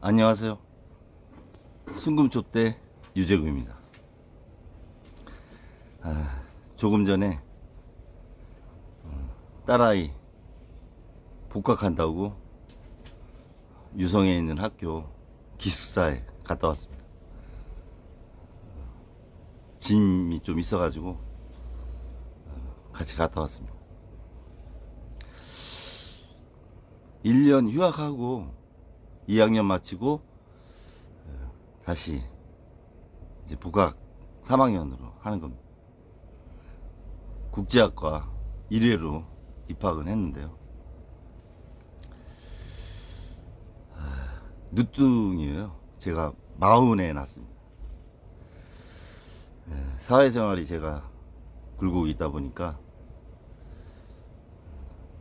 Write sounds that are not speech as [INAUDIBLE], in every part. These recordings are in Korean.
안녕하세요. 순금초대 유재구입니다. 아, 조금 전에 어, 딸아이 복학한다고 유성에 있는 학교 기숙사에 갔다 왔습니다. 짐이 좀 있어가지고 어, 같이 갔다 왔습니다. 1년 휴학하고 2학년 마치고 어, 다시 이제 복학 3학년으로 하는 겁니다. 국제학과 1회로 입학은 했는데요. 아, 늦둥이에요. 제가 마흔에 났습니다. 예, 사회생활이 제가 굴곡이 있다 보니까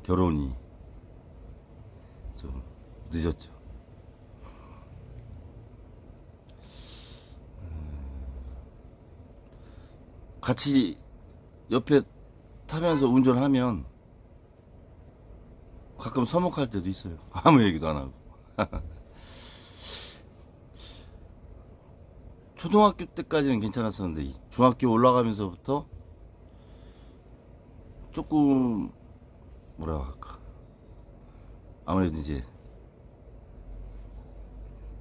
결혼이 좀 늦었죠. 같이 옆에 타면서 운전하면 가끔 서먹할 때도 있어요. [LAUGHS] 아무 얘기도 안 하고. [LAUGHS] 초등학교 때까지는 괜찮았었는데 이 중학교 올라가면서부터 조금 뭐라 할까 아무래도 이제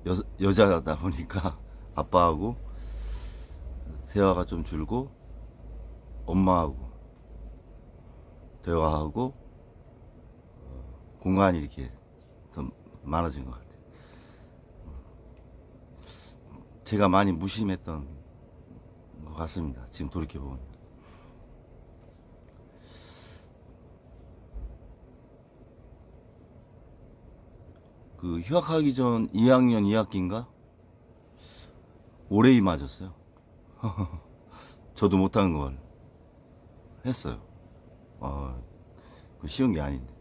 여, 여자다 보니까 [LAUGHS] 아빠하고 대화가 좀 줄고 엄마하고 대화하고 어, 공간이 이렇게 더 많아진 것 같아요. 제가 많이 무심했던 것 같습니다. 지금 돌이켜 보면. 그 휴학하기 전 2학년 2학기인가? 올해이 맞았어요. [LAUGHS] 저도 못한 걸 했어요. 어, 그 쉬운 게 아닌데.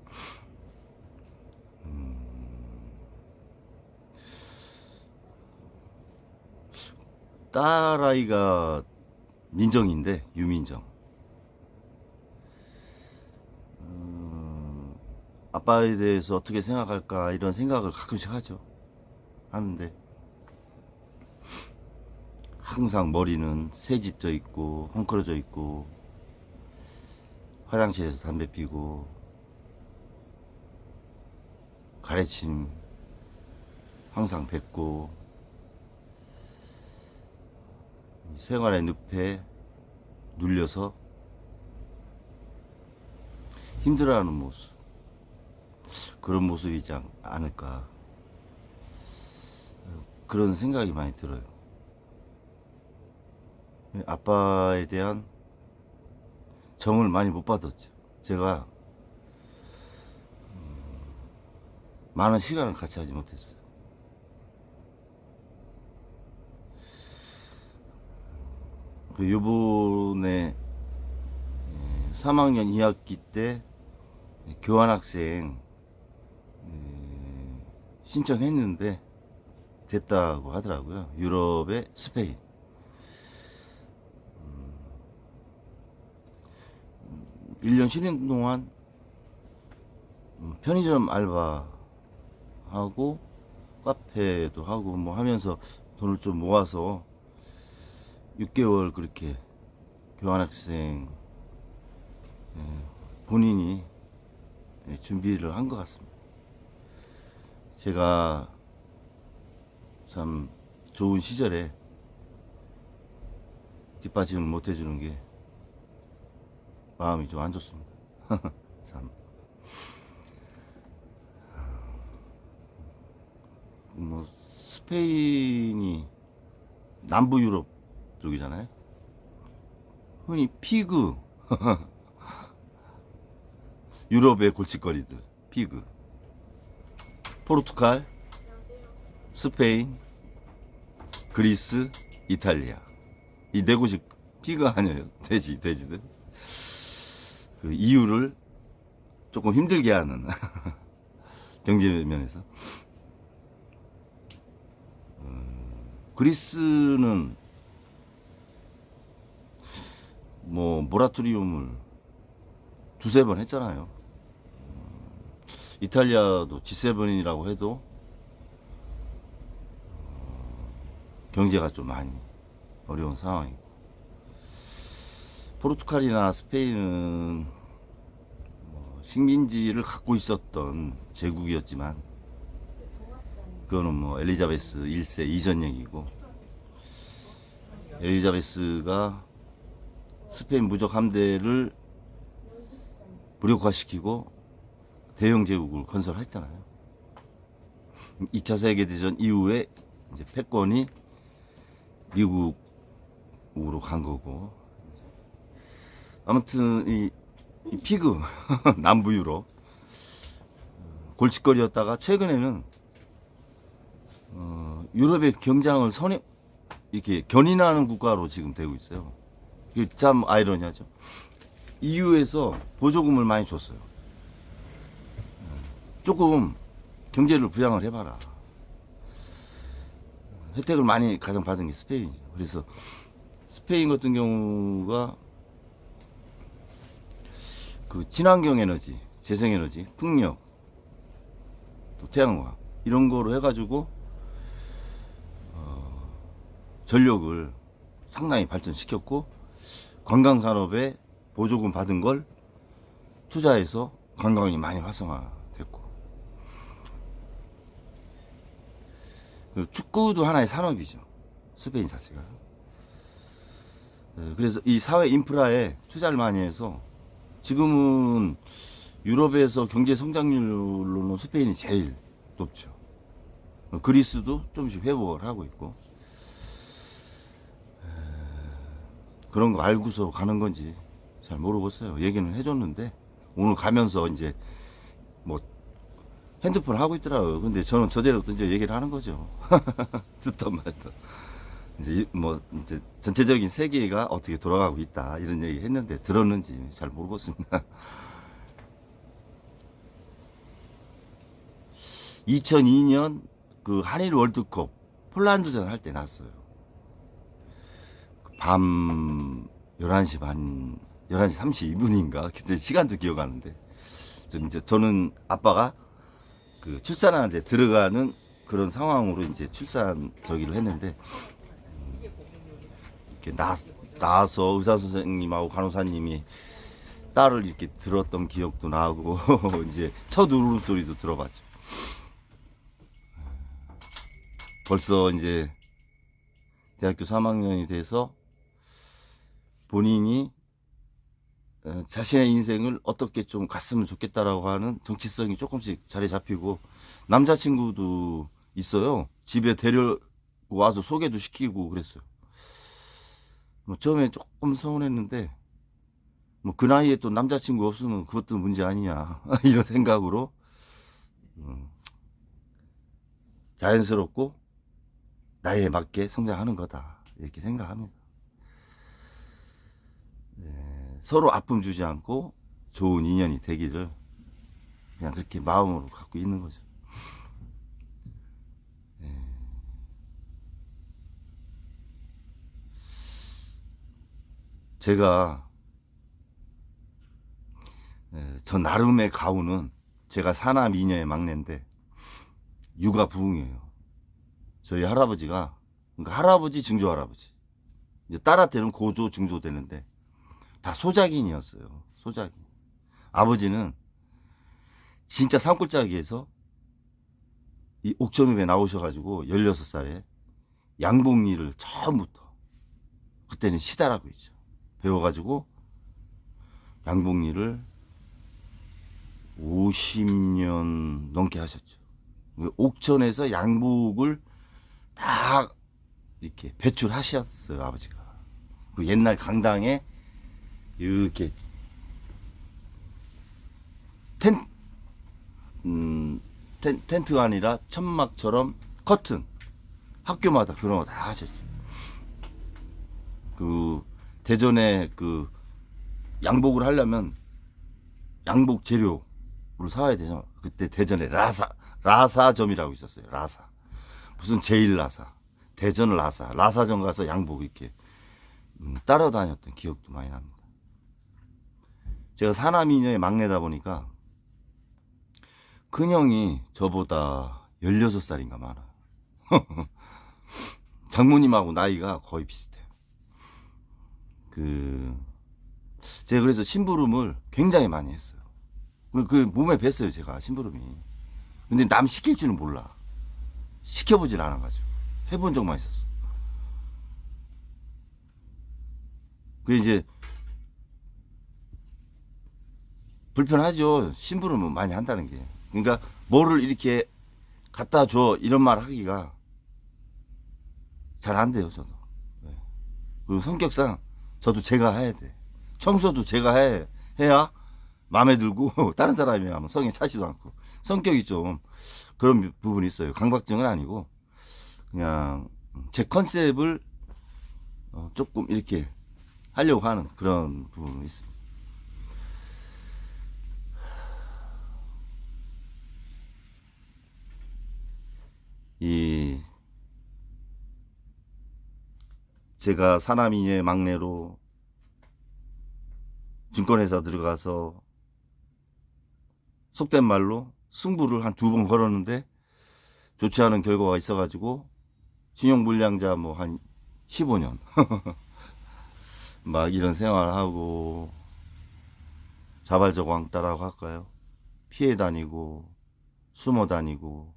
음. 딸아이가 민정인데, 유민정. 음, 아빠에 대해서 어떻게 생각할까, 이런 생각을 가끔씩 하죠. 하는데, 항상 머리는 새집져 있고, 헝클어져 있고, 화장실에서 담배 피고 가래침 항상 뱉고 생활의 늪에 눌려서 힘들어하는 모습 그런 모습이지 않- 않을까. 그런 생각이 많이 들어요. 아빠에 대한 정을 많이 못 받았죠. 제가 음, 많은 시간을 같이 하지 못했어요. 그 요번에 3학년 2학기 때 교환학생 에, 신청했는데 됐다고 하더라고요. 유럽의 스페인. 1년 쉬는 동안 음, 편의점 알바하고 카페도 하고 뭐 하면서 돈을 좀 모아서 6개월 그렇게 교환학생 예, 본인이 예, 준비를 한 것 같습니다. 제가 참 좋은 시절에 뒷받침을 못 해주는 게 마음이 좀 안 좋습니다. [LAUGHS] 참. 뭐 스페인이 남부 유럽 쪽이잖아요. 흔히 피그 [LAUGHS] 유럽의 골칫거리들 피그 포르투갈 스페인 그리스 이탈리아 이 네 곳이 피그 아니에요 돼지 돼지들 그 이유를 조금 힘들게 하는 [LAUGHS] 경제 면에서 음, 그리스는 뭐 모라토리움을 두세 번 했잖아요. 음, 이탈리아도 G7이라고 해도 경제가 좀 많이 어려운 상황이고 포르투갈이나 스페인은 뭐 식민지를 갖고 있었던 제국이었지만 그거는 뭐 엘리자베스 1세 이전 얘기고 엘리자베스가 스페인 무적 함대를 무력화시키고 대영 제국을 건설했잖아요. 2차 세계대전 이후에 이제 패권이 미국으로 간 거고 아무튼 이, 이 피그 [LAUGHS] 남부 유럽 골칫거리였다가 최근에는 어, 유럽의 경장을 선임 이렇게 견인하는 국가로 지금 되고 있어요. 이게 참 아이러니하죠. EU에서 보조금을 많이 줬어요. 조금 경제를 부양을 해봐라. 혜택을 많이 가장 받은 게 스페인이죠. 그래서 스페인 같은 경우가 그 친환경 에너지, 재생 에너지, 풍력, 또 태양광 이런 거로 해가지고 어, 전력을 상당히 발전시켰고 관광 산업에 보조금 받은 걸 투자해서 관광이 많이 활성화됐고 축구도 하나의 산업이죠. 스페인 자체가. 네, 그래서 이 사회 인프라에 투자를 많이 해서 지금은 유럽에서 경제 성장률로는 스페인이 제일 높죠 그리스도 조금씩 회복을 하고 있고 에, 그런 거 알고서 가는 건지 잘 모르겠어요. 얘기는 해줬는데 오늘 가면서 이제 뭐 핸드폰 하고 있더라고요. 근데 저는 저대로 또 이제 얘기를 하는 거죠. [LAUGHS] 듣던 말도 이제 이- 뭐 이제 전체적인 세계가 어떻게 돌아가고 있다 이런 얘기 했는데 들었는지 잘 모르겠습니다. [LAUGHS] 2002년 그 한일 월드컵 폴란드전 할 때 났어요. 그밤 11시 반, 11시 32분인가? [LAUGHS] 그때 시간도 기억하는데. 저 이제 저는 아빠가 그 출산하는데 들어가는 그런 상황으로 이제 출산 저기를 했는데, 음, 이렇게 나, 나와서 의사 선생님하고 간호사님이 딸을 이렇게 들었던 기억도 나고, [LAUGHS] 이제 첫 울음소리도 들어봤죠. 벌써 이제 대학교 3학년이 돼서 본인이 어, 자신의 인생을 어떻게 좀 갔으면 좋겠다라고 하는 정치성이 조금씩 자리 잡히고 남자친구도 있어요. 집에 데려고 와서 소개도 시키고 그랬어요. 뭐 처음에 조금 서운했는데 뭐 그 나이에 또 남자친구 없으면 그것도 문제 아니냐 [LAUGHS] 이런 생각으로 음, 자연스럽고 나이에 맞게 성장하는 거다 이렇게 생각합니다. 네, 서로 아픔 주지 않고 좋은 인연이 되기를 그냥 그렇게 마음으로 갖고 있는 거죠. 네. 제가 네, 저 나름의 가훈은 제가 사남 이녀의 막내인데 육아 부흥이에요. 저희 할아버지가 그러니까 할아버지 증조 할아버지. 이제 딸한테는 고조 증조 되는데 다 소작인이었어요. 소작인. 아버지는 진짜 산골짜기에서 이 옥천읍에 나오셔가지고 16살에 양봉리를 처음부터 그때는 시다라고 있죠 배워가지고 양봉리를 50년 넘게 하셨죠 옥천에서 양복을 다 이렇게 배출하셨어요 아버지가. 그 옛날 강당에 이렇게 텐, 음, 텐, 텐트가 아니라 천막처럼 커튼 학교마다 그런 거 다 하셨죠. 그 대전에 그 양복을 하려면 양복 재료를 사와야 되죠. 그때 대전에 라사 라사점이라고 있었어요. 라사. 무슨 제일 라사, 대전 라사, 라사점 가서 양복 이렇게 음, 따라다녔던 기억도 많이 납니다. 제가 사남이녀의 막내다 보니까 큰형이 저보다 16살인가 많아요. [LAUGHS] 장모님하고 나이가 거의 비슷해요. 그 제가 그래서 심부름을 굉장히 많이 했어요. 그- 그 몸에 뱄어요 제가 심부름이. 근데 남 시킬 줄은 몰라. 시켜보질 않아가지고 해본 적만 있었어. 그 이제 불편하죠. 심부름은 많이 한다는 게. 그러니까 뭐를 이렇게 갖다 줘 이런 말 하기가 잘 안 돼요 저도. 네. 그리고 성격상 저도 제가 해야 돼. 청소도 제가 해 해야 마음에 들고 [LAUGHS] 다른 사람이 하면 성에 차지도 않고 성격이 좀 그런 부분이 있어요. 강박증은 아니고 그냥 제 컨셉을 어, 조금 이렇게 하려고 하는 그런 부분이 있습니다. 이 제가 사나미의 막내로 증권회사 들어가서 속된 말로 승부를 한 두 번 걸었는데 좋지 않은 결과가 있어가지고 신용불량자 뭐 한 15년 [LAUGHS] 막 이런 생활하고 자발적 왕따라고 할까요? 피해 다니고 숨어 다니고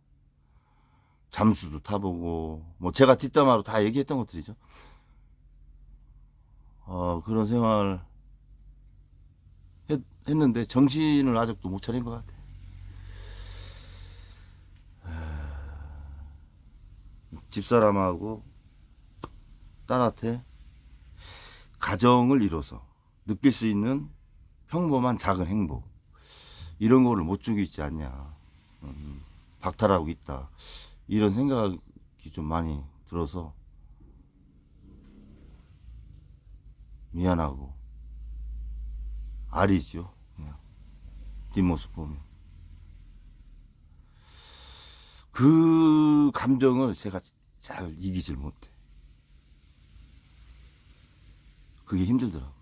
잠수도 타보고 뭐 제가 뒷담화로 다 얘기했던 것들이죠. 어, 그런 생활 했, 했는데 정신을 아직도 못 차린 것 같아. 집사람하고 딸한테 가정을 이뤄서 느낄 수 있는 평범한 작은 행복 이런 거를 못 주고 있지 않냐 음, 박탈하고 있다 이런 생각이 좀 많이 들어서 미안하고. 그냥 뒷모습 보면. 그 감정을 제가 잘 이기질 못해. 그게 힘들더라고.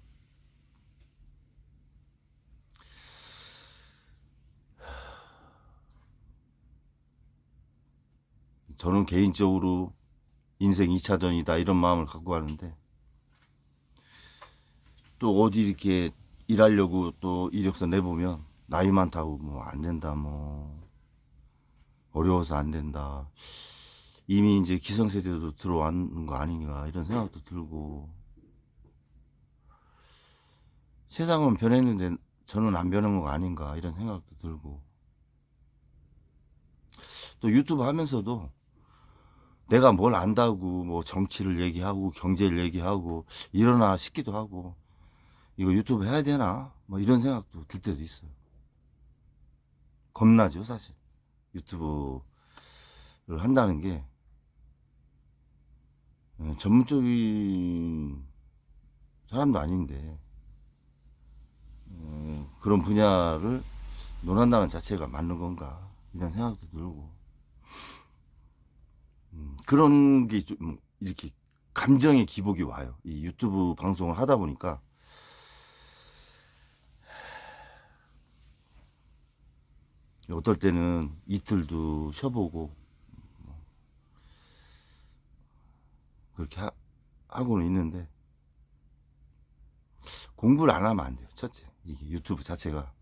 저는 개인적으로 인생 2차전이다 이런 마음을 갖고 가는데 또 어디 이렇게 일하려고 또 이력서 내보면 나이 많다고 뭐 안 된다 뭐. 어려워서 안 된다. 이미 이제 기성세대도 들어왔는 거 아닌가 이런 생각도 들고. 세상은 변했는데 저는 안 변한 거 아닌가 이런 생각도 들고. 또 유튜브 하면서도 내가 뭘 안다고 뭐 정치를 얘기하고 경제를 얘기하고 이러나 싶기도 하고 이거 유튜브 해야 되나? 뭐 이런 생각도 들 때도 있어요. 겁나죠 사실. 유튜브를 한다는 게. 예, 전문적인 사람도 아닌데 예, 그런 분야를 논한다는 자체가 맞는 건가? 이런 생각도 들고. 음, 그런 게 좀 이렇게 감정의 기복이 와요. 이 유튜브 방송을 하다 보니까 어떨 때는 이틀도 쉬어보고 뭐 그렇게 하, 하고는 있는데 공부를 안 하면 안 돼요. 첫째 이게 유튜브 자체가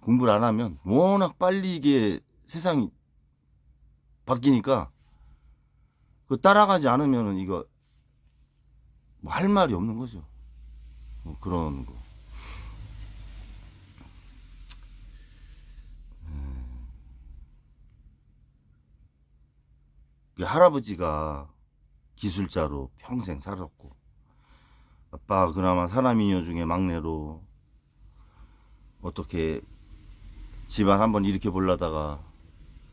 공부를 안 하면 워낙 빨리 이게 세상이 바뀌니까 그 따라가지 않으면은 이거 뭐 할 말이 없는 거죠. 뭐 그런 거. 할아버지가 기술자로 평생 살았고 아빠 그나마 사람이녀 중에 막내로 어떻게 집안 한번 일으켜 보려다가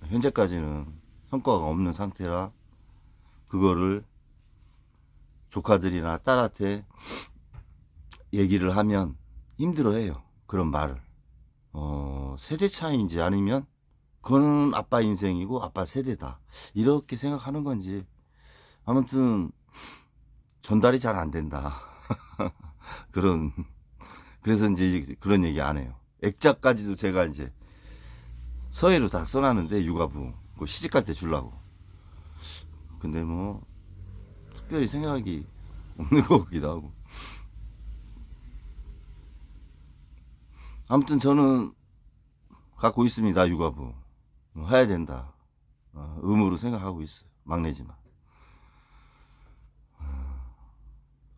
현재까지는 성과가 없는 상태라 그거를 조카들이나 딸한테 얘기를 하면 힘들어해요. 그런 말을. 어, 세대 차이인지 아니면 그건 아빠 인생이고 아빠 세대다. 이렇게 생각하는 건지 아무튼 전달이 잘 안 된다. [LAUGHS] 그런 그래서 이제 그런 얘기 안 해요. 액자까지도 제가 이제 서해로 다 써놨는데 육아부 그 시집 갈 때 주려고. 근데 뭐 특별히 생각이 없는 것 같기도 하고. 아무튼 저는 갖고 있습니다, 육아부. 어, 해야 된다. 어, 의무로 생각하고 있어요. 막내지만. 어,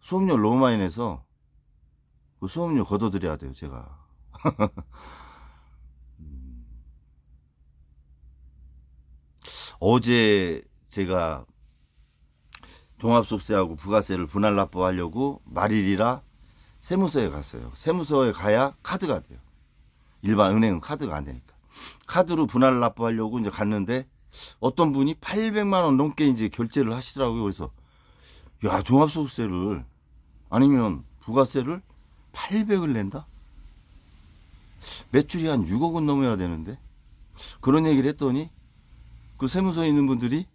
수업료 너무 많이 내서 그 수업료 걷어들여야 돼요, 제가. [LAUGHS] 음. 어제 제가 종합소득세하고 부가세를 분할 납부하려고 말일이라 세무서에 갔어요. 세무서에 가야 카드가 돼요. 일반 은행은 카드가 안 되니까. 카드로 분할 납부하려고 이제 갔는데 어떤 분이 800만 원 넘게 이제 결제를 하시더라고요. 그래서 야 종합소득세를 아니면 부가세를 800을 낸다? 매출이 한 6억은 넘어야 되는데 그런 얘기를 했더니 그 세무서에 있는 분들이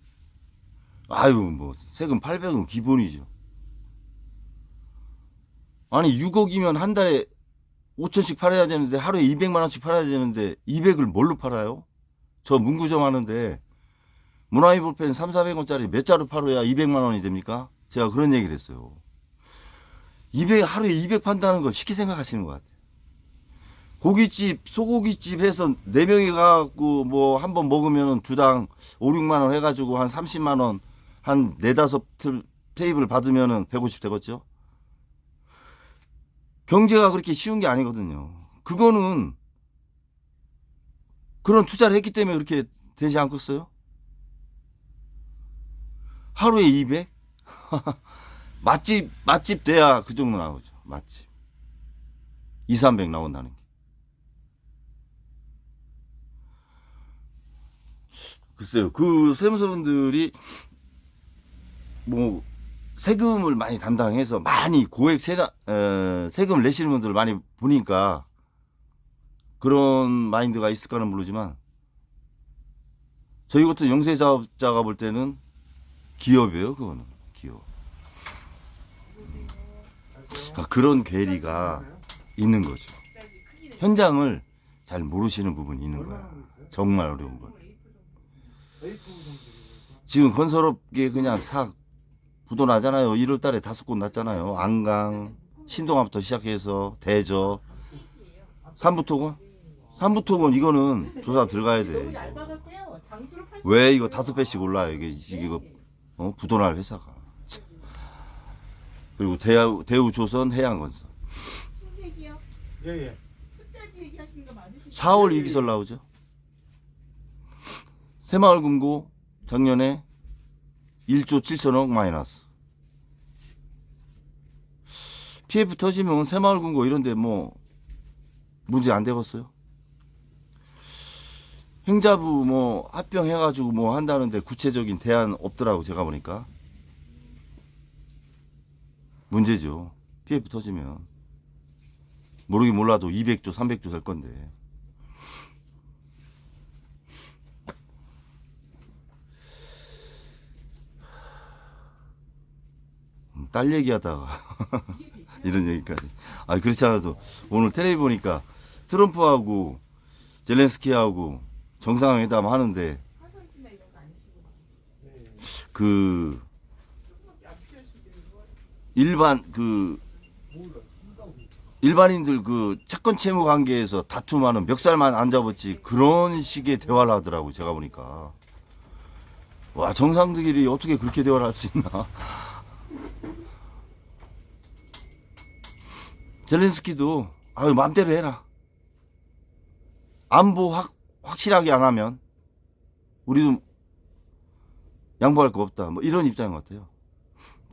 아유 뭐 세금 800은 기본이죠. 아니 6억이면 한 달에 5천씩 팔아야 되는데 하루에 200만 원씩 팔아야 되는데 200을 뭘로 팔아요? 저 문구점 하는데 문화이 볼펜 3, 400원짜리 몇 자루 팔아야 200만 원이 됩니까? 제가 그런 얘기를 했어요. 200 하루에 200 판다는 걸 쉽게 생각하시는 것 같아요. 고깃집, 소고기집 해서 4명이 가갖고 뭐 한 번 먹으면 두 당 5, 6만 원 해가지고 한 30만 원, 한 네다섯 틀- 테이블 받으면은 150 되겠죠? 경제가 그렇게 쉬운 게 아니거든요. 그거는 그런 투자를 했기 때문에 그렇게 되지 않겠어요? 하루에 200? [LAUGHS] 맛집, 맛집 돼야 그 정도 나오죠. 맛집. 2, 300 나온다는 게. 글쎄요. 그 세무서분들이 뭐 세금을 많이 담당해서 많이 고액 세, 어, 세금을 내시는 분들을 많이 보니까 그런 마인드가 있을까는 모르지만 저희 같은 영세 사업자가 볼 때는 기업이에요, 그거는 기업. 그러니까 그런 괴리가 있는 거죠. 현장을 잘 모르시는 부분이 있는 거야. 정말 어려운 거. 지금 건설업계 그냥 싹 부도 나잖아요. 1월 달에 다섯 곳 났잖아요. 안강, 신동합부터 시작해서 대저, 삼부토건? 삼부토건 이거는 조사 들어가야 돼. 왜 이거 다섯 배씩 올라요? 이게 이거 어? 부도날 회사가. 참. 그리고 대우 대우 조선 해양건설. 예예. 숫자지 얘기하시는 거 맞으시죠? 4월 이기설 나오죠. 새마을 금고 작년에 1조 7천억 마이너스. PF 터지면 새마을 금고 이런데 뭐 문제 안 되겠어요? 행자부 뭐 합병해가지고 뭐 한다는데 구체적인 대안 없더라고 제가 보니까 문제죠. PF 터지면 모르긴 몰라도 200조 300조 될 건데 딸 얘기하다가 [LAUGHS] 이런 얘기까지. 아 그렇지 않아도 오늘 텔레비 보니까 트럼프하고 젤렌스키하고 정상회담 하는데 그. 일반 그 일반인들 그 채권 채무 관계에서 다툼하는 멱살만 안 잡았지 그런 식의 대화를 하더라고 제가 보니까 와 정상들끼리 어떻게 그렇게 대화를 할 수 있나 젤렌스키도 아유 맘대로 해라 안보 확 확실하게 안 하면 우리도 양보할 거 없다 뭐 이런 입장인 것 같아요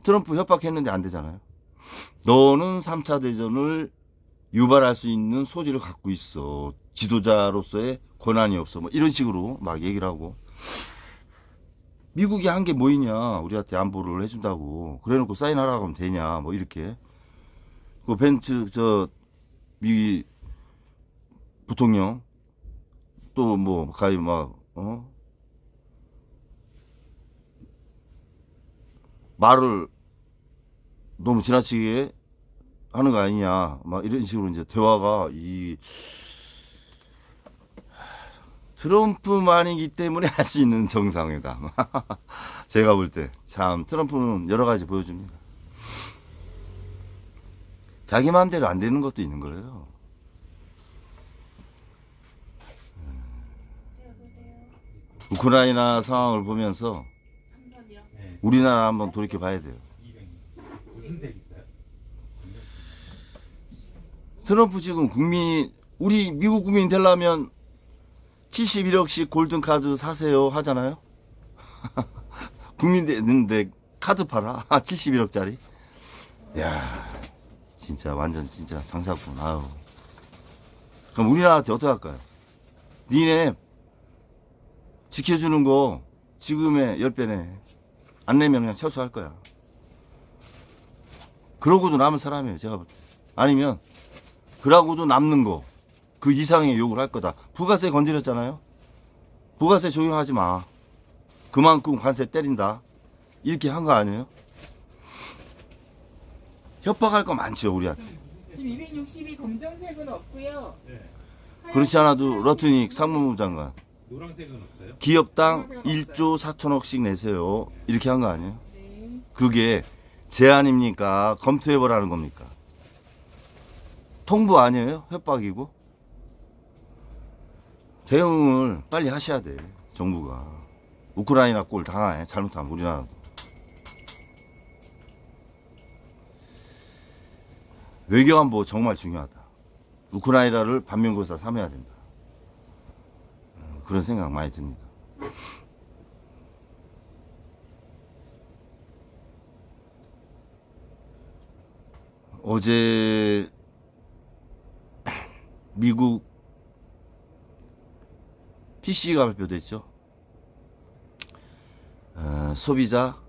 트럼프 협박했는데 안 되잖아요 너는 3차 대전을 유발할 수 있는 소지를 갖고 있어. 지도자로서의 권한이 없어. 뭐 이런 식으로 막 얘기를 하고. 미국이 한 게 뭐이냐. 우리한테 안보를 해준다고. 그래 놓고 사인하라고 하면 되냐. 뭐 이렇게. 그 벤츠, 저, 미 부통령. 또 뭐, 가히 막, 어? 말을 너무 지나치게 하는 거 아니냐 막 이런 식으로 이제 대화가 이 트럼프만이기 때문에 할 수 있는 정상회담 [LAUGHS] 제가 볼 때 참 트럼프는 여러 가지 보여줍니다. 자기 마음대로 안 되는 것도 있는 거예요. 우크라이나 상황을 보면서. 우리나라 한번 돌이켜 봐야 돼요. 200. 무슨 색 있어요? 트럼프 지금 국민 우리 미국 국민 되려면 71억씩 골든 카드 사세요 하잖아요. [LAUGHS] 국민 되는데 카드 팔아 71억짜리. 야 진짜 완전 진짜 장사꾼. 아유. 그럼 우리나라한테 어떻게 할까요? 니네 지켜주는 거 지금의 10배네. 안 내면 그냥 철수할 거야. 그러고도 남은 사람이에요, 제가 볼 때. 아니면 그러고도 남는 거 그 이상의 욕을 할 거다. 부가세 건드렸잖아요. 부가세 적용하지 마. 그만큼 관세 때린다. 이렇게 한 거 아니에요? 협박할 거 많죠 우리한테. 지금 262 검정색은 없고요. 네. 그렇지 않아도 러트닉 상무부 장관 노란색은 없어요? 기업당 1조 4천억씩 내세요. 이렇게 한 거 아니에요? 네. 그게 제안입니까? 검토해보라는 겁니까? 통부 아니에요? 협박이고? 대응을 빨리 하셔야 돼, 정부가. 우크라이나 꼴 당하네, 잘못하면 우리나라도. 외교안보 정말 중요하다. 우크라이나를 반면교사 삼아야 된다. 어, 그런 생각 많이 듭니다. 어제 미국 PC가 발표됐죠. 어, 소비자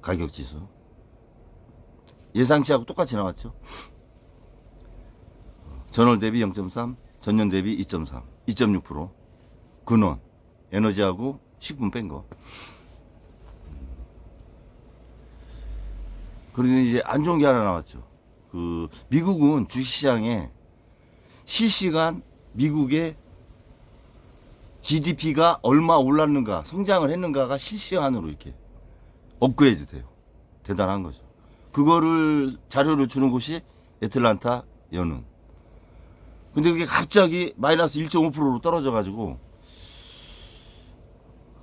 가격 지수 예상치하고 똑같이 나왔죠. 전월 대비 0.3, 전년 대비 2.3, 2.6%. 근원 에너지하고 식품 뺀 거. 그리고 이제 안 좋은 게 하나 나왔죠. 그 미국은 주식시장에 실시간 미국의 GDP가 얼마 올랐는가, 성장을 했는가가 실시간으로 이렇게 업그레이드 돼요. 대단한 거죠. 그거를 자료를 주는 곳이 애틀란타 연은. 근데 그게 갑자기 마이너스 1.5%로 떨어져 가지고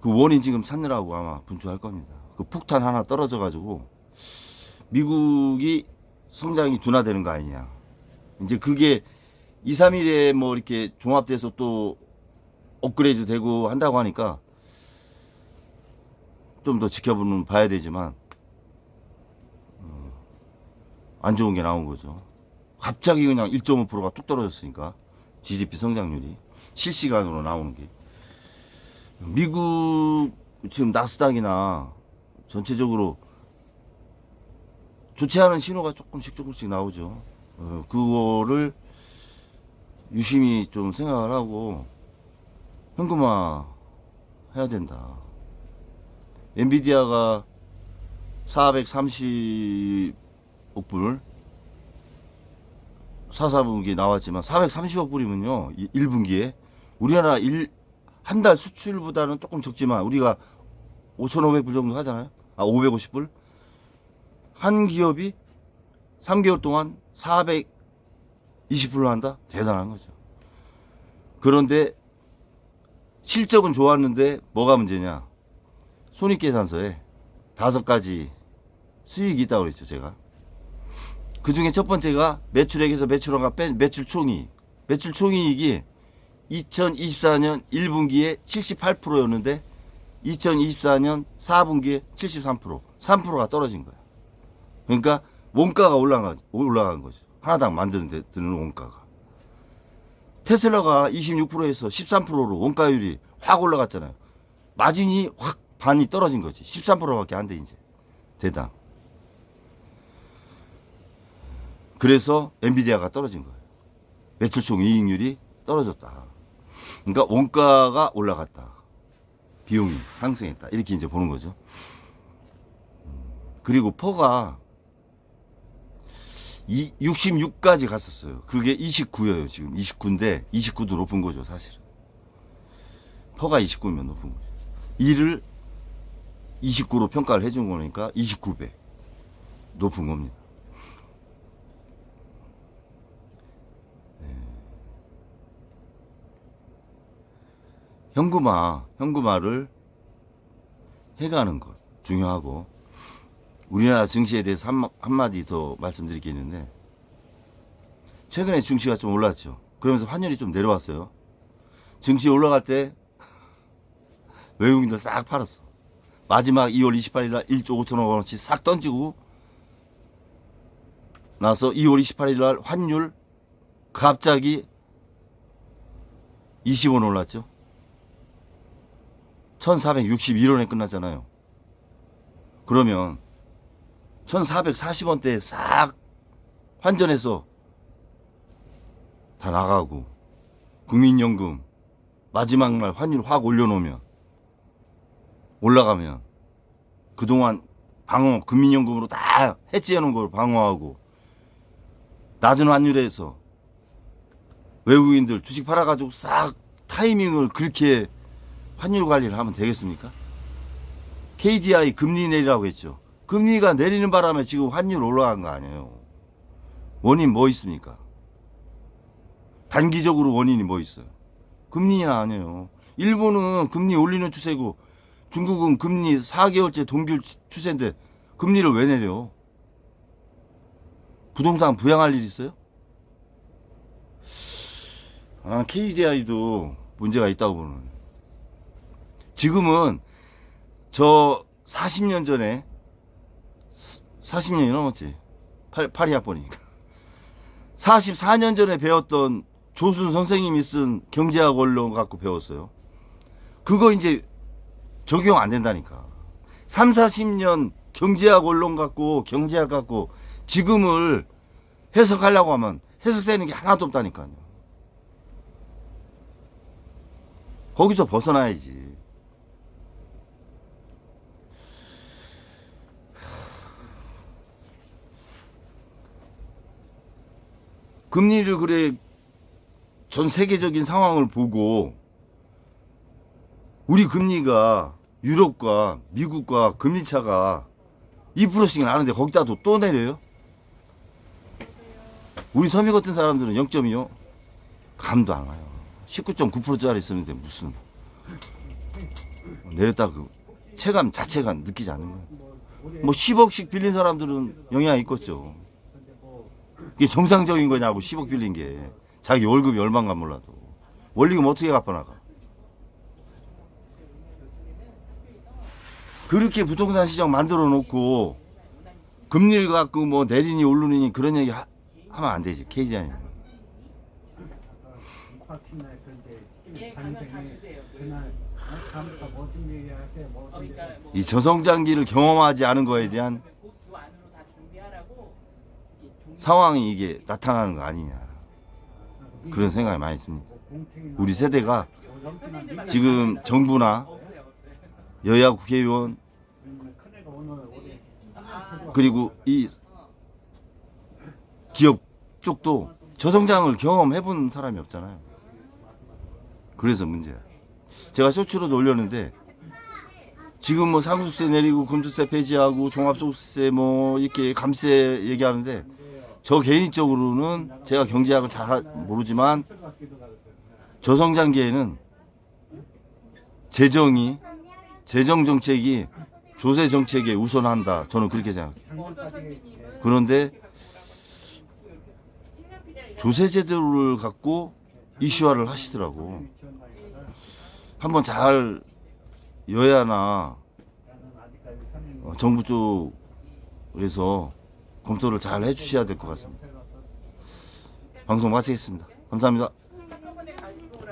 그 원인 지금 찾느라고 아마 분출할 겁니다. 그 폭탄 하나 떨어져 가지고 미국이 성장이 둔화되는 거 아니냐. 이제 그게 2, 3일에 뭐 이렇게 종합돼서 또 업그레이드 되고 한다고 하니까 좀 더 지켜보는 봐야 되지만 어, 안 좋은 게 나온 거죠. 갑자기 그냥 1.5%가 뚝 떨어졌으니까 GDP 성장률이 실시간으로 나오는 게 미국 지금 나스닥이나 전체적으로 좋지 않은 신호가 조금씩 조금씩 나오죠. 어, 그거를 유심히 좀 생각을 하고 현금화 해야 된다. 엔비디아가 430억 불 4, 4분기 나왔지만 430억 불이면요. 1분기에 우리나라 한달 수출보다는 조금 적지만 우리가 5,500불 정도 하잖아요. 아, 550불. 한 기업이 3개월 동안 420불을 한다? 대단한 거죠. 그런데 실적은 좋았는데 뭐가 문제냐? 손익계산서에 다섯 가지 수익이 있다고 그랬죠, 제가. 그 중에 첫 번째가 매출액에서 매출원가 뺀 매출 총이익. 매출 총이익이 2024년 1분기에 78%였는데 2024년 4분기에 73%, 3%가 떨어진 거야. 그러니까 원가가 올라가, 올라간 거죠. 하나당 만드는 데 드는 원가가. 테슬라가 26%에서 13%로 원가율이 확 올라갔잖아요. 마진이 확 반이 떨어진 거지. 13%밖에 안 돼, 이제. 대당. 그래서 엔비디아가 떨어진 거예요. 매출 총 이익률이 떨어졌다. 그러니까 원가가 올라갔다. 비용이 상승했다. 이렇게 이제 보는 거죠. 그리고 퍼가 이 66까지 갔었어요. 그게 29예요, 지금. 29인데 29도 높은 거죠, 사실은. 퍼가 29면 높은 거죠. 이를 29로 평가를 해준 거니까 29배 높은 겁니다. 네. 현금화, 현금화를 해가는 것 중요하고 우리나라 증시에 대해서 한, 한마디 더 말씀드릴 게 있는데 최근에 증시가 좀 올랐죠. 그러면서 환율이 좀 내려왔어요. 증시 올라갈 때 [LAUGHS] 외국인들 싹 팔았어. 마지막 2월 28일 날 1조 5천억 원어치 싹 던지고 나서 2월 28일 날 환율 갑자기 20원 올랐죠. 1461원에 끝났잖아요. 그러면 1440원대에 싹 환전해서 다 나가고 국민연금 마지막 날 환율 확 올려놓으면 올라가면 그동안 방어 국민연금으로 다 해지해 놓은 걸 방어하고 낮은 환율에서 외국인들 주식 팔아가지고 싹 타이밍을 그렇게 환율 관리를 하면 되겠습니까? KDI 금리 내리라고 했죠. 금리가 내리는 바람에 지금 환율 올라간 거 아니에요. 원인 뭐 있습니까? 단기적으로 원인이 뭐 있어요? 금리나 아니에요. 일본은 금리 올리는 추세고 중국은 금리 4개월째 동결 추세인데 금리를 왜 내려? 부동산 부양할 일 있어요? 아, KDI도 문제가 있다고 보는. 지금은 저 40년 전에 40년이 넘었지. 8, 82학번이니까. 44년 전에 배웠던 조순 선생님이 쓴 경제학 원론 갖고 배웠어요. 그거 이제 적용 안 된다니까. 3, 40년 경제학 원론 갖고 경제학 갖고 지금을 해석하려고 하면 해석되는 게 하나도 없다니까요. 거기서 벗어나야지. 금리를 그래 전 세계적인 상황을 보고 우리 금리가 유럽과 미국과 금리 차가 2%씩 나는데 거기다 또, 또 내려요? 우리 서미 같은 사람들은 0.25 감도 안 와요. 19.9%짜리 쓰는데 무슨 내렸다 그 체감 자체가 느끼지 않는 거예요. 뭐 10억씩 빌린 사람들은 영향이 있겠죠. 이게 정상적인 거냐고 10억 빌린 게. 자기 월급이 얼마인가 몰라도. 원리금 어떻게 갚아나가? 그렇게 부동산 시장 만들어 놓고 금리를 갖고 뭐 내리니 오르니 그런 얘기 하, 하면 안 되지 뭐이 저성장기를 경험하지 않은 거에 대한 그주 안으로 다 준비하라고 이게 종류- 상황이 이게 나타나는 거 아니냐 그런 생각이 많이 듭니다 우리 세대가 지금 정부나. 여야 국회의원 그리고 이 기업 쪽도 저성장을 경험해 본 사람이 없잖아요. 그래서 문제야. 제가 쇼츠로도 올렸는데 지금 뭐 상속세 내리고 금투세 폐지하고 종합소득세 뭐 이렇게 감세 얘기하는데 저 개인적으로는 제가 경제학을 잘 하- 모르지만 저성장기에는 재정이 재정 정책이 조세 정책에 우선한다. 저는 그렇게 생각해요. 그런데 조세 제도를 갖고 이슈화를 하시더라고. 한번 잘 여야나 어, 정부 쪽에서 검토를 잘 해주셔야 될 것 같습니다. 방송 마치겠습니다. 감사합니다.